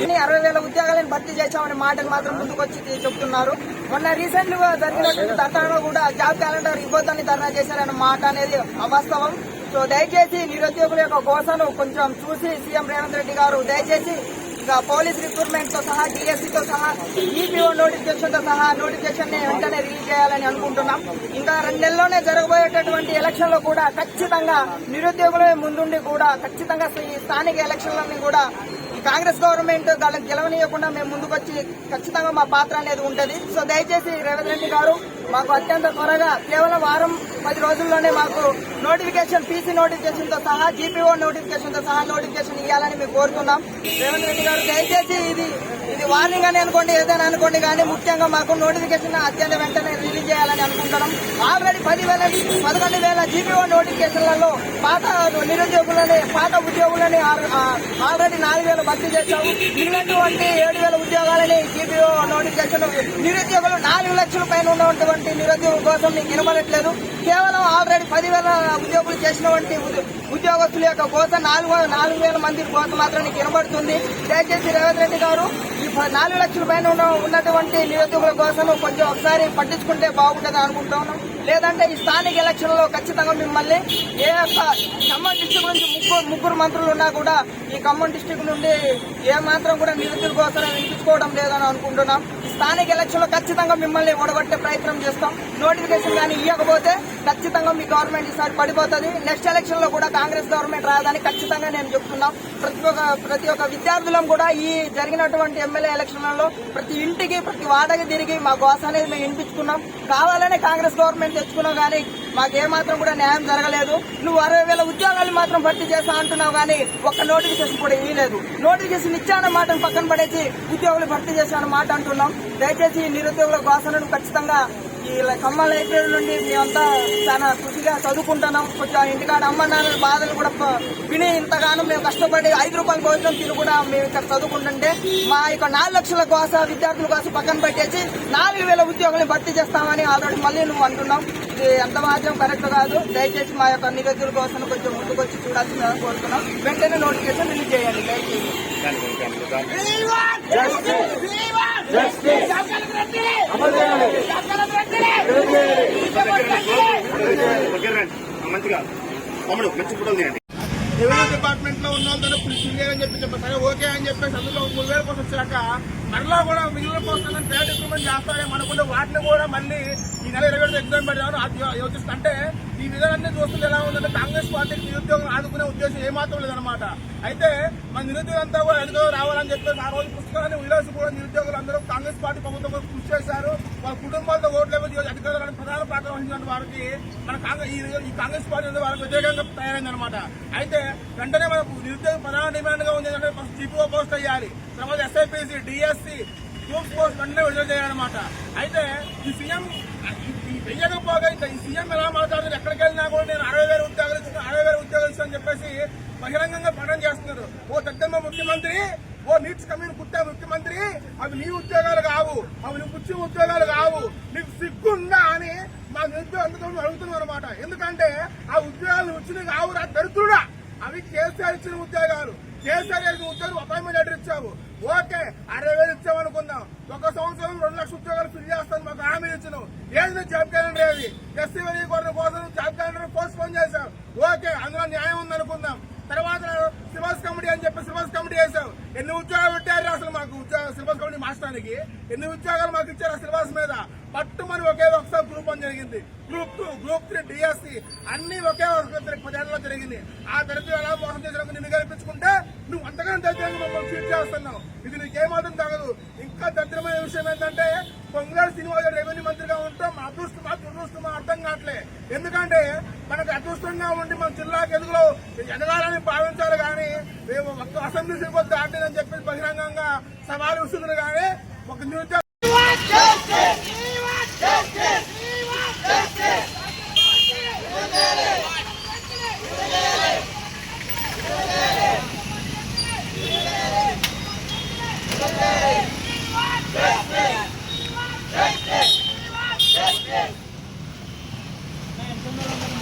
ఇన్ని అరవై వేల ఉద్యోగాలను భర్తీ చేశామనే మాటలు మాత్రం ముందుకొచ్చి చెప్తున్నారు. మొన్న రీసెంట్గా జరిగినటువంటి ధర్నాలో కూడా జాబ్ క్యాలెండర్ ఇవ్వద్దని ధర్నా చేశారనే మాట అనేది అవాస్తవం. సో దయచేసి నిరుద్యోగుల యొక్క గోసను కొంచెం చూసి సీఎం రేవంత్ రెడ్డి గారు దయచేసి పోలీస్ రిక్రూట్మెంట్తో సహా డిఎస్సీతో సహా ఈపీఓ నోటిఫికేషన్తో సహా నోటిఫికేషన్ని వెంటనే రిలీజ్ చేయాలని అనుకుంటున్నాం. ఇంకా రెండు నెలల్లోనే జరగబోయేటటువంటి ఎలక్షన్లో కూడా ఖచ్చితంగా నిరుద్యోగులే ముందుండి కూడా ఖచ్చితంగా ఈ స్థానిక ఎలక్షన్లని కూడా కాంగ్రెస్ గవర్నమెంట్ వాళ్ళకి గెలవనీయకుండా మేము ముందుకొచ్చి ఖచ్చితంగా మా పాత్ర అనేది ఉంటది. సో దయచేసి రేవంత్ రెడ్డి గారు మాకు అత్యంత త్వరగా కేవలం వారం పది రోజుల్లోనే మాకు నోటిఫికేషన్ పీసీ నోటిఫికేషన్తో సహా జీపీఓ నోటిఫికేషన్తో సహా నోటిఫికేషన్ ఇవ్వాలని మేము కోరుతున్నాం. రేవంత్ రెడ్డి గారు దయచేసి ఇది ఇది వార్నింగ్ అని అనుకోండి ఏదైనా అనుకోండి కానీ ముఖ్యంగా మాకు నోటిఫికేషన్ అత్యంత వెంటనే రిలీజ్ చేయాలని అనుకుంటున్నాం. ఆల్రెడీ పదివేల పదకొండు వేల జీపీఓ నోటిఫికేషన్లలో పాత నిరుద్యోగులని పాత ఉద్యోగులని ఆల్రెడీ నాలుగు వేలు భర్తీ చేశాము. మిగిలినటువంటి ఏడు వేల ఉద్యోగాలని జీపీఓ నోటిఫికేషన్ నిరుద్యోగులు నాలుగు లక్షల పైన ఉన్నటువంటి నిరుద్యోగుల కోసం నీకు వినబడట్లేదు. కేవలం ఆల్రెడీ పదివేల ఉద్యోగులు చేసినటువంటి ఉద్యోగస్తుల యొక్క కోసం నాలుగు నాలుగు వేల మంది కోత మాత్రం నీకు వినబడుతుంది. దయచేసి రేవంత్ రెడ్డి గారు నాలుగు లక్షల పైన ఉన్న ఉన్నటువంటి నిరుద్యోగుల కోసం కొంచెం ఒకసారి పట్టించుకుంటే బాగుంటుంది అనుకుంటాను లేదంటే ఈ స్థానిక ఎలక్షన్లో ఖచ్చితంగా మిమ్మల్ని ఏ యొక్క ఖమ్మం డిస్టిక్ నుంచి ముగ్గురు ముగ్గురు మంత్రులు ఉన్నా కూడా ఈ ఖమ్మం డిస్టిక్ నుండి ఏ మాత్రం కూడా నిరుద్యోగుల కోసం వినిపించుకోవడం లేదని అనుకుంటున్నాం. స్థానిక ఎలక్షన్లో ఖచ్చితంగా మిమ్మల్ని ఓడగొట్టే ప్రయత్నం చేస్తాం. నోటిఫికేషన్ కానీ ఇవ్వకపోతే ఖచ్చితంగా మీ గవర్నమెంట్ ఈసారి పడిపోతుంది. నెక్స్ట్ ఎలక్షన్లో కూడా కాంగ్రెస్ గవర్నమెంట్ రాదని ఖచ్చితంగా నేను చెప్తున్నాం. ప్రతి ఒక్క ప్రతి ఒక్క విద్యార్థులం కూడా ఈ జరిగినటువంటి ఎమ్మెల్యే ఎలక్షన్లలో ప్రతి ఇంటికి ప్రతి వాడకి తిరిగి మా గోస అనేది మేము వినిపించుకున్నాం. కావాలనే కాంగ్రెస్ గవర్నమెంట్ తెచ్చుకున్నాం కానీ మాకేమాత్రం కూడా న్యాయం జరగలేదు. నువ్వు అరవై వేల ఉద్యోగాలు మాత్రం భర్తీ చేస్తా అంటున్నావు కానీ ఒక్క నోటిఫికేషన్ కూడా ఇవ్వలేదు నోటిఫికేషన్ ఇచ్చాన మాటను పక్కన పడేసి ఉద్యోగులు భర్తీ చేశాన మాట అంటున్నాం. దయచేసి నిరుద్యోగుల గోసను ఖచ్చితంగా ఈ ఖమ్మం లైబ్రరీ నుండి మేమంతా చాలా కృషిగా చదువుకుంటున్నాం. కొంచెం ఇంటికాడ అమ్మ నాన్నల బాధలు కూడా విని ఇంతగానో మేము కష్టపడి ఐదు రూపాయల భోజనం తిని కూడా మేము ఇక్కడ చదువుకుంటుంటే మా యొక్క నాలుగు లక్షల కోసం విద్యార్థుల కోసం పక్కన పెట్టేసి నాలుగు వేల ఉద్యోగులను భర్తీ చేస్తామని ఆల్రెడీ మళ్ళీ నువ్వు అంటున్నావు. ఇది ఎంత మాత్రం కరెక్ట్ కాదు. దయచేసి మా యొక్క నిరుద్యోగుల కోసం కొంచెం ముందుకొచ్చి చూడాల్సిందిగా కోరుతున్నాం. వెంటనే నోటిఫికేషన్ రిలీజ్ చేయండి దయచేసి. మమ్మల్ని తమ్ముడు మంచి రెవెన్యూ డిపార్ట్మెంట్లో ఉన్న వాళ్ళతో ఫిల్ అని చెప్పి చెప్పారు సరే ఓకే అని చెప్పేసి అందులో మూడు వేల కోసం వచ్చాక మరలా కూడా మిగిలిన కోసం ట్రేడ్ ఎక్విప్మెంట్ చేస్తారేమో అనుకుంటే వాటిని కూడా మళ్ళీ ఈ నెల ఇరవై ఎగ్జామ్ పెడదామని యోచిస్తుంటే ఈ విధానాన్ని చూస్తుంది ఎలా ఉందంటే కాంగ్రెస్ పార్టీకి నిరుద్యోగం ఆదుకునే ఉద్దేశం ఏమాత్రం లేదనమాట అయితే మన నిరుద్యోగం కూడా ఎన్నికలు రావాలని చెప్పేసి ఆ రోజు పుస్తకాన్ని ఉల్లాసి కూడా నిరుద్యోగులు అందరూ కాంగ్రెస్ పార్టీ ప్రభుత్వం కృషి చేశారు. వాళ్ళ కుటుంబాలతో ఓట్లు ఇవ్వదు అధికారులను ప్రధాన పాత్ర వహించిన వారికి మన కాంగ్రెస్ ఈ- కాంగ్రెస్ పార్టీ అనేది వాళ్ళకి వ్యతిరేకంగా తయారైంది అనమాట అయితే వెంటనే మనకు నిరుద్యోగ ప్రధాన డిమాండ్గా ఉంది ఏంటంటే ఫస్ట్ జీపీఓ పోస్ట్ అయ్యాలి. తర్వాత ఎస్ఐపిసి డిఎస్సి గ్రూప్ పోస్ట్ వెంటనే విడుదల చేయాలన్నమాట. అయితే ఈ సీఎం వెయ్యకపోగా ఇంకా ఈ సీఎం ఎలా మాట్లాడుతుంది ఎక్కడికి వెళ్ళినా కూడా నేను అరవై వేల ఉద్యోగాలు ఇస్తాను అరవై వేల ఉద్యోగాలు ఇస్తాను అని చెప్పేసి బహిరంగంగా పఠనం చేస్తున్నారు. ఓ దద్దమ్మ ముఖ్యమంత్రి ఓ నీట్స్ కమ్యూన్ కుట్టే ముఖ్యమంత్రి అవి నీ ఉద్యోగాలు కావు అవి నువ్వు పుచ్చిన ఉద్యోగాలు కావు నీకు సిగ్గుందా అని మా నిరుద్యోగ అందరూ అడుగుతున్నాం అనమాట ఎందుకంటే ఆ ఉద్యోగాలు వచ్చినవి కావు రా దరిద్రుడా. అవి కేసీఆర్ ఇచ్చిన ఉద్యోగాలు. కేసీఆర్ ఇచ్చిన ఉద్యోగం అపాయింట్మెంట్ లెటర్ ఇచ్చావు. ఓకే అరవై వేలు ఇచ్చామనుకుందాం. ఒక సంవత్సరం రెండు లక్షల ఉద్యోగాలు ఫిల్ చేస్తాను మాకు హామీ ఇచ్చినావు. ఏది జాబ్ క్యాలెండర్ ఏది? ఎస్సీ వర్గీకరణ కోసం జాబ్ క్యాలెండర్ పోస్ట్ పోన్ చేశావు. ఓకే అందులో న్యాయం ఉందనుకుందాం. తర్వాత సిలబస్ కమిటీ అని చెప్పి సిలబస్ కమిటీ వేసావు ఎన్ని ఉద్యోగాలు పెట్టారు అసలు మాకు ఉద్యోగ సిలబస్ మార్చడానికి ఎన్ని ఉద్యోగాలు మాకు ఇచ్చారు ఆ సిలబస్ మీద? పట్టుమని ఒకే ఒకసారి గ్రూప్ వన్ జరిగింది. Group two group three DSC అన్ని ఒకే పదేళ్ళలో జరిగింది. ఆ దరిద్రం ఎలా మోసం చేసిన నిన్ను కనిపించుకుంటే నువ్వు అంతగానో దరిద్రంగా మమ్మల్ని ఫీట్ చేస్తున్నావు. ఇది నీకేమాత్రం తగదు ఇంకా దరిద్రమైన విషయం ఏంటంటే పొంగల్ సినిమా రెవెన్యూ మంత్రిగా ఉంటాం మా అదృష్టం మా దురదృష్టం అర్థం కావట్లే. ఎందుకంటే మనకు అదృష్టంగా ఉండి మన జిల్లాకి ఎదుగులో ఎదగాలని భావించాలి కానీ మేము ఒక్క అసెంబ్లీ సిలబస్ దాటిందని చెప్పి బహిరంగంగా సవాలు విసురులు కానీ ఒక నిరుద్యోగ